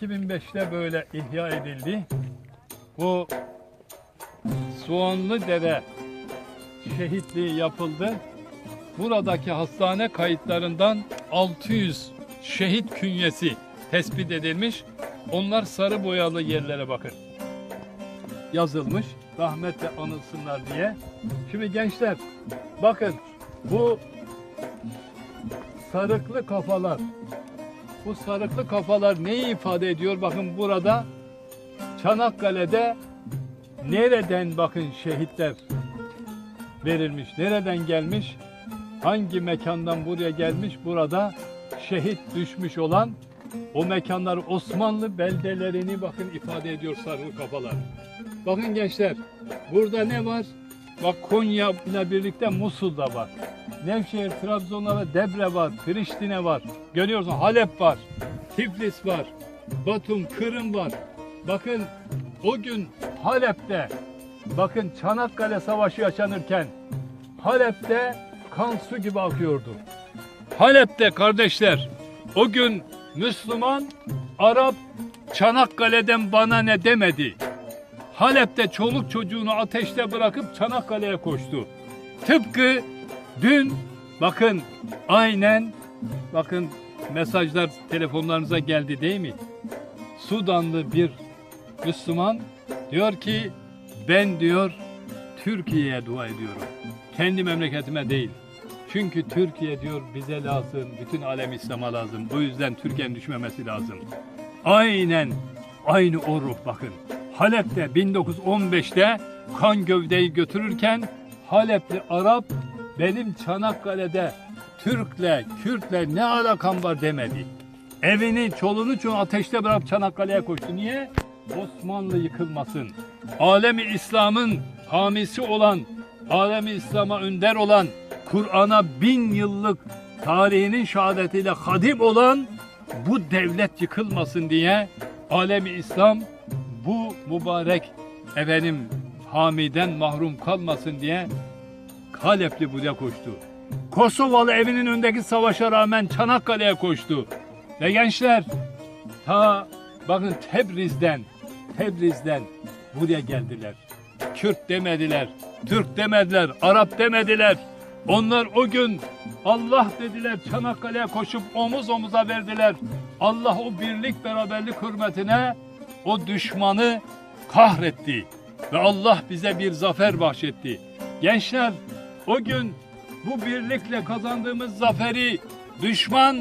2005'te böyle ihya edildi. Bu Soğanlı Dere şehitliği yapıldı. Buradaki hastane kayıtlarından 600 şehit künyesi tespit edilmiş. Onlar sarı boyalı yerlere bakın. Yazılmış. Rahmetle anılsınlar diye. Şimdi gençler bakın bu sarıklı kafalar bu sarıklı kafalar neyi ifade ediyor? Bakın burada Çanakkale'de nereden bakın şehitler verilmiş, nereden gelmiş, hangi mekandan buraya gelmiş, burada şehit düşmüş olan o mekanlar Osmanlı beldelerini bakın ifade ediyor sarıklı kafalar. Bakın gençler, burada ne var? Bak Konya ile birlikte Musul da var. Nevşehir, Trabzon'da ve Debre var, Priştine var. Görüyorsun Halep var, Tiflis var, Batum, Kırım var. Bakın o gün Halep'te, bakın Çanakkale Savaşı yaşanırken Halep'te kan su gibi akıyordu. Halep'te kardeşler o gün Müslüman, Arap Çanakkale'den bana ne demedi. Halep'te çoluk çocuğunu ateşte bırakıp Çanakkale'ye koştu. Tıpkı dün bakın aynen bakın mesajlar telefonlarınıza geldi değil mi? Sudanlı bir Müslüman diyor ki ben diyor Türkiye'ye dua ediyorum. Kendi memleketime değil. Çünkü Türkiye diyor bize lazım, bütün alem İslam'a lazım. O yüzden Türkiye'nin düşmemesi lazım. Aynen aynı o ruh bakın. Halep'te 1915'te kan gövdeyi götürürken Halepli Arap benim Çanakkale'de Türk'le, Kürt'le ne alakam var demedi. Evini, çoluğunu çoğunu ateşte bırakıp Çanakkale'ye koştu. Niye? Osmanlı yıkılmasın. Alemi İslam'ın hamisi olan, alemi İslam'a önder olan, Kur'an'a bin yıllık tarihinin şehadetiyle hadim olan bu devlet yıkılmasın diye alemi İslam bu mübarek efendim hamiden mahrum kalmasın diye Halepli buraya koştu. Kosovalı evinin önündeki savaşa rağmen Çanakkale'ye koştu. Ve gençler ta bakın Tebriz'den Tebriz'den buraya geldiler. Kürt demediler, Türk demediler, Arap demediler. Onlar o gün Allah dediler Çanakkale'ye koşup omuz omuza verdiler. Allah o birlik beraberlik hürmetine o düşmanı kahretti. Ve Allah bize bir zafer bahşetti. Gençler o gün bu birlikle kazandığımız zaferi düşman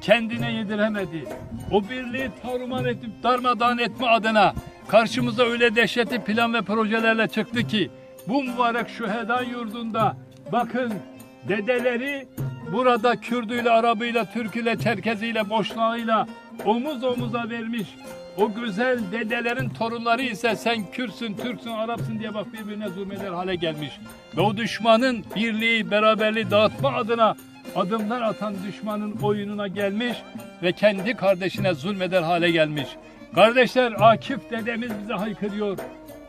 kendine yediremedi. O birliği taruman edip darmadağın etme adına karşımıza öyle dehşetli plan ve projelerle çıktı ki bu mübarek şüheda yurdunda bakın dedeleri burada Kürdüyle, Arabıyla, Türküyle, Çerkeziyle, Boşnağıyla omuz omuza vermiş. O güzel dedelerin torunları ise sen Kürtsün, Türksün, Arapsın diye bak birbirine zulmeder hale gelmiş. Ve o düşmanın birliği, beraberliği dağıtma adına adımlar atan düşmanın oyununa gelmiş ve kendi kardeşine zulmeder hale gelmiş. Kardeşler Akif dedemiz bize haykırıyor.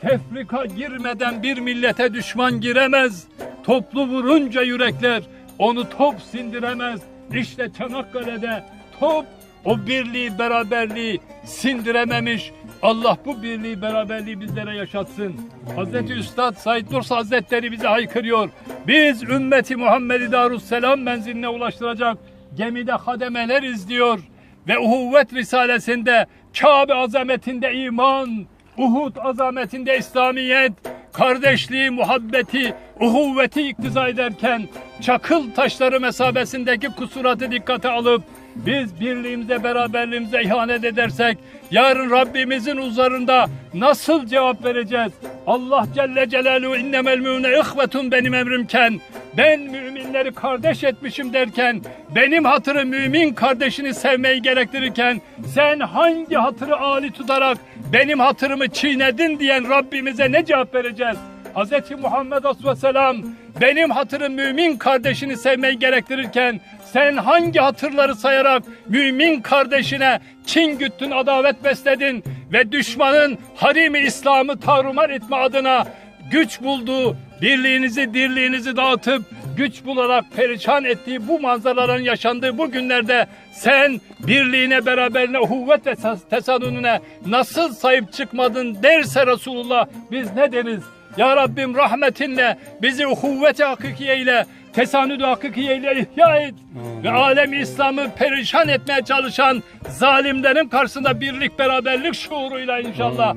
Tefrika girmeden bir millete düşman giremez. Toplu vurunca yürekler onu top sindiremez. İşte Çanakkale'de top o birliği beraberliği sindirememiş. Allah bu birliği beraberliği bizlere yaşatsın. Hazreti Üstad Said Nursi Hazretleri bize haykırıyor. Biz ümmeti Muhammed'i Darusselam menziline ulaştıracak gemide hademeler izliyor. Ve uhuvvet risalesinde Kabe azametinde iman, Uhud azametinde İslamiyet, kardeşliği, muhabbeti, uhuvveti iktiza ederken çakıl taşları mesabesindeki kusuratı dikkate alıp biz birliğimize, beraberliğimize ihanet edersek yarın Rabbimizin huzurunda nasıl cevap vereceğiz? Allah Celle Celaluhu innemel mü'mine ihvetun benim emrimken ben müminleri kardeş etmişim derken benim hatırı mümin kardeşini sevmeyi gerektirirken sen hangi hatırı âli tutarak benim hatırımı çiğnedin diyen Rabbimize ne cevap vereceğiz? Hz. Muhammed Aleyhisselam benim hatırım mümin kardeşini sevmeyi gerektirirken sen hangi hatırları sayarak mümin kardeşine kin güttün, adavet besledin ve düşmanın harimi İslam'ı tarumar etme adına güç bulduğu birliğinizi, dirliğinizi dağıtıp güç bularak perişan ettiği bu manzaraların yaşandığı bu günlerde sen birliğine, beraberine, uhuvvet ve tes- tesadününe nasıl sahip çıkmadın derse Resulullah biz ne deriz? Ya Rabbim rahmetinle bizi uhuvvet-i hakikiye ile tesanüd-i hakikiye ile ihya et. Ve alem İslam'ı perişan etmeye çalışan zalimlerin karşısında birlik beraberlik şuuruyla inşallah.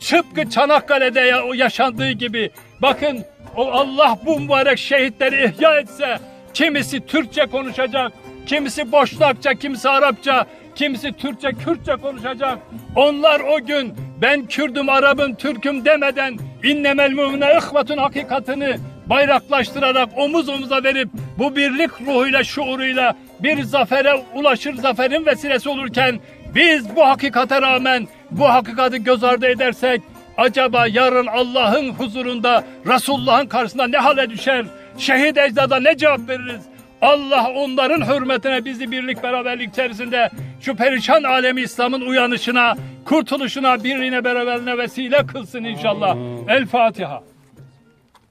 Tıpkı Çanakkale'de ya- yaşandığı gibi. Bakın o Allah bu mübarek şehitleri ihya etse kimisi Türkçe konuşacak, kimisi Boşnakça, kimisi Arapça, kimisi Türkçe, Kürtçe konuşacak. Onlar o gün ben Kürdüm, Arap'ım, Türk'üm demeden innemel mümine ihvetun hakikatini bayraklaştırarak omuz omuza verip bu birlik ruhuyla şuuruyla bir zafere ulaşır zaferin vesilesi olurken biz bu hakikate rağmen bu hakikati göz ardı edersek acaba yarın Allah'ın huzurunda Resulullah'ın karşısında ne hale düşer? Şehit ecdada ne cevap veririz? Allah onların hürmetine bizi birlik beraberlik içerisinde şu perişan alemi İslam'ın uyanışına, kurtuluşuna, birliğine beraberine vesile kılsın inşallah. El Fatiha.